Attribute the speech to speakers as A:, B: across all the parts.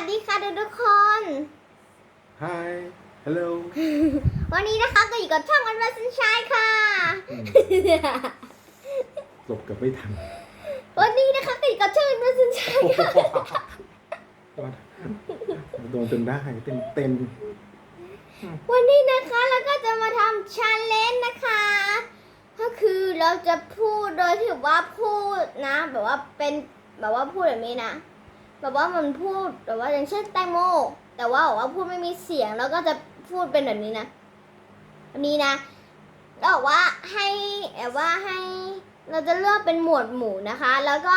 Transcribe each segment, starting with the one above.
A: วัสดีค่ะทุกทุกๆคน
B: Hi Hello
A: วันนี้นะคะก็อยู่กับช่องวันวันสันชายค่ะ
B: อืมหลบเกับไม่ทัน
A: วันนี้นะคะก็อยู่กับช่องวันวันสันชายค่ะ
B: โดนจนได้เต็มเต็ม
A: วันนี้นะคะเราก็จะมาทำชาเลนจ์นะคะ ก็คือเราจะพูดโดยที่แบบว่าพูดนะ แบบว่าเป็นแบบว่าพูดแบบนี้นะ แบบว่ามันพูดแบบว่าอย่างเช่นแตงโม แต่ว่าแบบว่าพูดไม่มีเสียงแล้วก็จะพูดเป็นแบบนี้นะแบบนี้นะแล้วบอกว่าให้แบบว่าให้เราจะเลือกเป็นหมวดหมู่นะคะ แล้วก็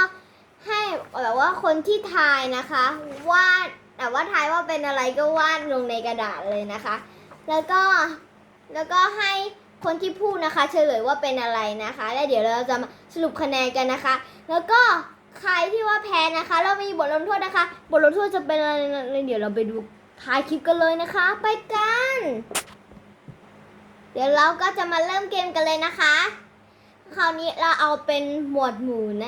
A: ให้แบบว่าคนที่ทายนะคะวาดแต่ว่าทายว่าเป็นอะไรก็วาดลงในกระดาษเลยนะคะ แล้วก็แล้วก็ให้คนที่พูดนะคะ เฉลยว่าเป็นอะไรนะคะ แล้วเดี๋ยวเราจะมาสรุปคะแนนกันนะคะ แล้วก็ ใครที่ว่าแพ้นะคะ เรามีบทลงโทษนะคะ บทลงโทษจะเป็นอะไรเดี๋ยวเราไปดูท้ายคลิปกันเลยนะคะ ไปกัน เดี๋ยวเราก็จะมาเริ่มเกมกันเลยนะคะ คราวนี้เราเอาเป็นหมวดหมู่ใน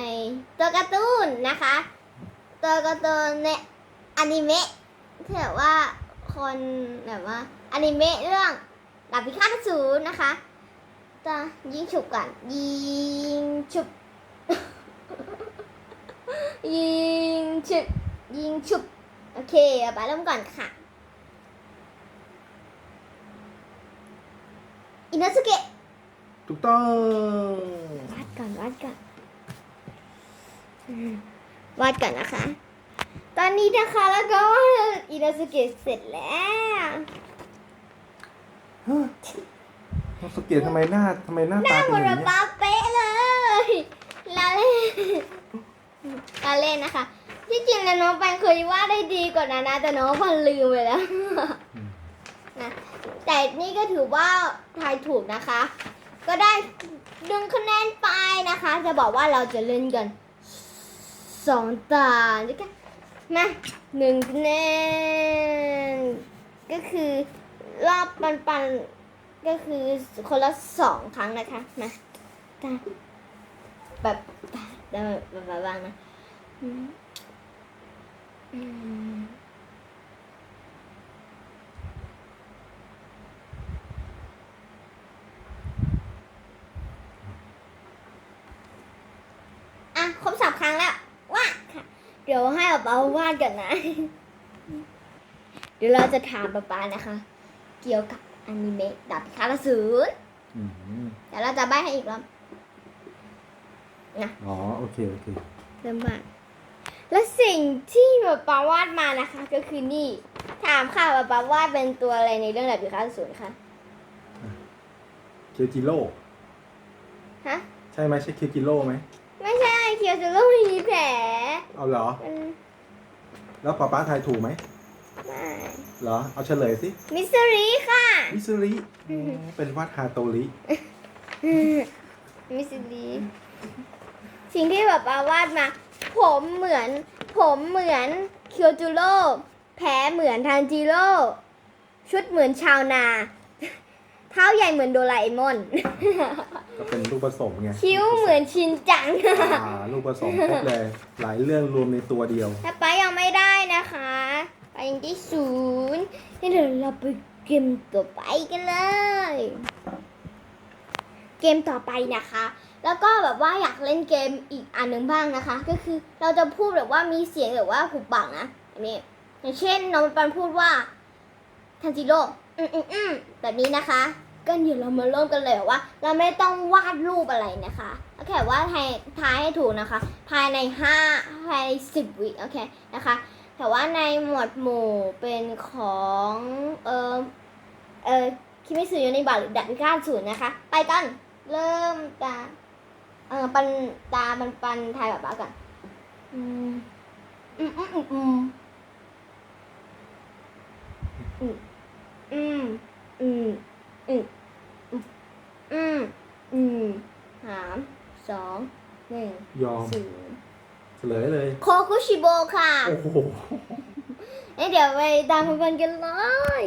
A: ตัวการ์ตูนนะคะตัวการ์ตูนในอนิเมะที่แบบว่าคนแบบว่าอนิเมะเรื่องดาบพิฆาตอสูรนะคะจะยิงฉุบก่อนยิงฉุบ ยิงฉุบยิงฉุบ โอเคเอาไปเริ่มก่อนค่ะ อินาสุเกะ
B: ๆถูกต้อง
A: วาดก่อนวาดก่อนอืมวาดก่อนนะคะ ตอนนี้นะคะแล้วก็อินาสุเกะเสร็จแล้ว
B: น้องสเกตทำไมหน้าทำไมหน้า
A: ห
B: ตา
A: น้า
B: เป็น
A: เหมื
B: อ
A: อน
B: ย่างนี้
A: ป้าเป๊ะเลยลาเล่ นลาเล่นนะคะ ที่จริงแล้วน้องปันเคยวาดได้ดีกว่านั้นนะแต่น้องปันลืมไปแล้ว
B: อืม
A: นะแต่นี่ก็ถือว่าทายถูกนะคะ ก็ได้ดึงคะแนนไปนะคะ จะบอกว่าเราจะเล่นกันสองตาด้วยกันมาหนึ่งคะแนนก็คือรอบปันปันๆก็คือคนละสองครั้งนะคะมาตาแบบ ตาแบบแบบบ้างนะอืมอืมอะครบสามครั้งแล้ววาดค่ะเดี๋ยวให้ป๊าป๊าวาดกันนะ เดี๋ยวเราจะถามป๊าป๊านะคะ เกี่ยวกับอนิเมะดาบพิฆาตอสูร
B: อืม
A: เดี๋ยวเราจะใบให้อีกรอบ
B: อ๋อโอเคโอเค
A: เริ่มวาดและสิ่งที่ป๊าป๊าวาดมานะคะ ก็คือนี่ ถามค่ะป๊าป๊าวาดเป็นตัวอะไรในเรื่องดาบพิฆาตอสูรคะ
B: เคียวจิโร่
A: ฮะ
B: ใช่ไหมใช่เคียวจิโร่ไหม
A: ไม่ใช่เคียวจูโร่ไม่มีแผล
B: เอาเหรอ
A: มัน
B: แล้วป๊าป๊าทายถูกไหม
A: ไม่
B: เหรอเอาเฉลยสิ
A: มิสซิรีค่ะ
B: มิสซิริอ๋อเป็นวาดฮาโตริ
A: มิสซิลี สิ่งที่แบบว่าวาดมา ผมเหมือน ผมเหมือนเคียวจูโร่แผลเหมือนทันจิโร่ชุดเหมือนชาวนา เท้าใหญ่เหมือนโดราเอมอน
B: ก็เป็นลูกผสมไง
A: คิ้วเหมือนชินจัง
B: อ่าลูกผสมครบเลย หลายเรื่องรวมในตัวเดียว
A: ถ้าป้ายังไม่ได้นะคะไปยังที่ศูนย์นี่เดี๋ยวเราไปเกมต่อไปกันเลย เกมต่อไปนะคะ แล้วก็แบบว่าอยากเล่นเกมอีกอันหนึ่งบ้างนะคะ ก็คือเราจะพูดแบบว่ามีเสียงแบบว่าหุบปากนะอันนี้อย่างเช่นน้องปันพูดว่าทันจิโร่อืมอืมอืมแบบนี้นะคะก็เดี๋ยวเรามาเริ่มกันเลยว่า เราไม่ต้องวาดรูปอะไรนะคะโอเคว่าทายทายให้ถูกนะคะ ภายในห้าภายในสิบวิโอเคนะคะ แต่ว่าในหมวดหมู่เป็นของเออเออคิมิสึโยนิบะหรือดับพิฆาตศูนย์นะคะ ไปกัน เริ่มตาเออปันตาปันปันทายแบบบ้ากันอืมอืมอืมอืมอืมอืมอืมอืมอืมอืมสามสองหนึ่ง
B: ยอมเฉลยเลย
A: โคคุชิโบค่ะ
B: โอ้โห
A: เอ้ยเดี๋ยวไปตามกันกันเลย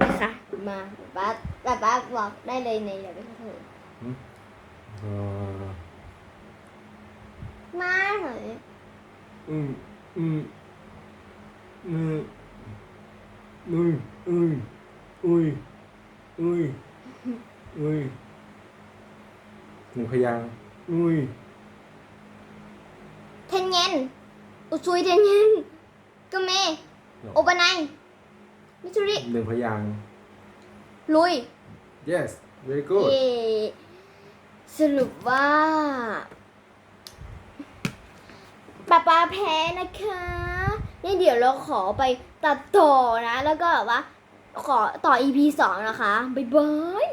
A: นะคะมาป้าป้าป้าบอกได้เลยในเดี๋ยวไปเถอะ
B: เออ
A: มาเหรอ
B: อืมอืมอืมอุ้ยอุ้ยอุ้ยอุ้ยอุ้ยหนึ่งพยางค์อุ้ย
A: เทนเย็นอุซุยเทนเย็นกะเมโอปนัยมิชุริ
B: หนึ่งพยางค์
A: ลุย
B: yes very good
A: เย่สรุปว่า ป้าป้าแพ้นะคะนี่เดี๋ยวเราขอไปตัดต่อนะ แล้วก็แบบว่าขอต่อ EP สองนะคะ บ๊ายบาย